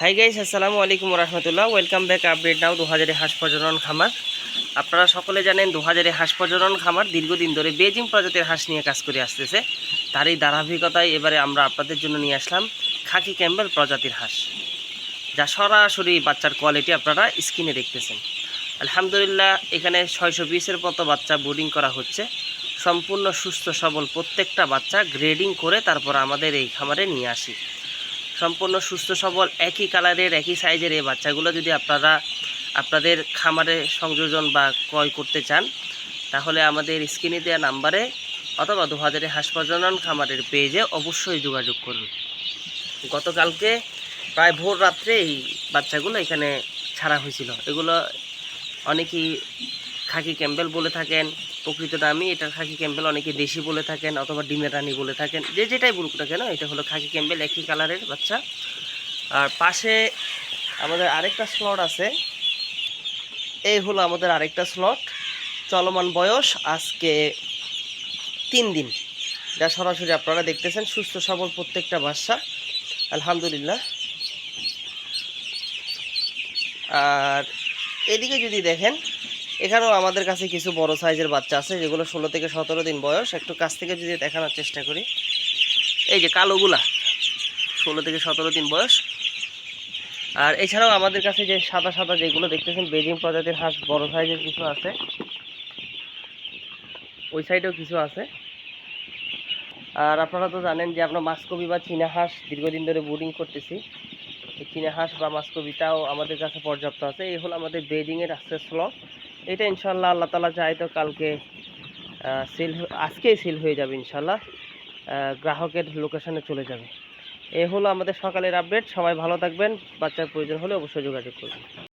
High guys আসসালামু আলাইকুম রহমতুল্লাহ ওয়েলকাম ব্যাক আপডেট নাও দু হাজারে হাঁস প্রজনন খামার। আপনারা সকলে জানেন দু হাজারে হাঁস প্রজনন খামার দীর্ঘদিন ধরে বেজিং প্রজাতির হাঁস নিয়ে কাজ করে আসতেছে। তারই ধারাবাহিকতায় এবারে আমরা আপনাদের জন্য নিয়ে আসলাম খাকি ক্যাম্বেল প্রজাতির হাঁস। যা সরাসরি বাচ্চার কোয়ালিটি আপনারা স্ক্রিনে দেখতেছেন। আলহামদুলিল্লাহ, এখানে ছয়শো বিশের মতো বাচ্চা বোর্ডিং করা হচ্ছে। সম্পূর্ণ সুস্থ সবল প্রত্যেকটা বাচ্চা গ্রেডিং করে তারপর আমাদের এই খামারে নিয়ে আসি। সম্পূর্ণ সুস্থ, সবল, একই কালারের, একই সাইজের এই বাচ্চাগুলো যদি আপনারা আপনাদের খামারে সংযোজন বা ক্রয় করতে চান, তাহলে আমাদের স্ক্রিনে দেওয়া নাম্বারে অথবা দু হাজারে প্রজনন খামারের পেজে অবশ্যই যোগাযোগ করুন। গতকালকে প্রায় ভোর রাত্রে এই বাচ্চাগুলো এখানে ছাড়া হয়েছিল। এগুলো অনেকেই খাকি ক্যাম্বেল বলে থাকেন প্রকৃত নামই এটা খাকি ক্যাম্বেল অনেকে দেশি বলে থাকেন অথবা ডিমের রানী বলে থাকেন। যে যেটাই বলুক না কেন, এটা হলো খাকি ক্যাম্বেল একই কালারের বাচ্চা। আর পাশে আমাদের আরেকটা স্লট আছে। এই হলো আমাদের আরেকটা স্লট চলমান বয়স আজকে তিন দিন। যা সরাসরি আপনারা দেখতেছেন, সুস্থ, সবল প্রত্যেকটা বাচ্চা। আলহামদুলিল্লাহ। আর এদিকে যদি দেখেন এখানেও আমাদের কাছে কিছু বড় সাইজের বাচ্চা আছে, যেগুলো ষোলো থেকে সতেরো দিন বয়স। একটু কাছ থেকে যদি দেখানোর চেষ্টা করি। এই যে কালোগুলা, ষোলো থেকে সতেরো দিন বয়স। আর এছাড়াও আমাদের কাছে যে সাদা সাদা যেগুলো দেখতেছেন বেজিং প্রজাতির হাঁস বড় সাইজের কিছু আছে। ওই সাইডেও কিছু আছে। আর আপনারা তো জানেন যে আমরা মাসকবি বা চীনা হাঁস দীর্ঘদিন ধরে বোর্ডিং করতেছি। চীনা হাঁস বা মাসকবিটাও আমাদের কাছে পর্যাপ্ত আছে। এই হলো আমাদের বেজিংয়ের আস্তে স্লট এটা ইনশাল্লাহ আল্লাহ তালা চাই তো কালকে সেল আজকেই সেল হয়ে যাবে ইনশাল্লাহ গ্রাহকের লোকেশনে চলে যাবে। এ হলো আমাদের সকালের আপডেট সবাই ভালো থাকবেন। বাচ্চার প্রয়োজন হলে অবশ্যই যোগাযোগ করবেন।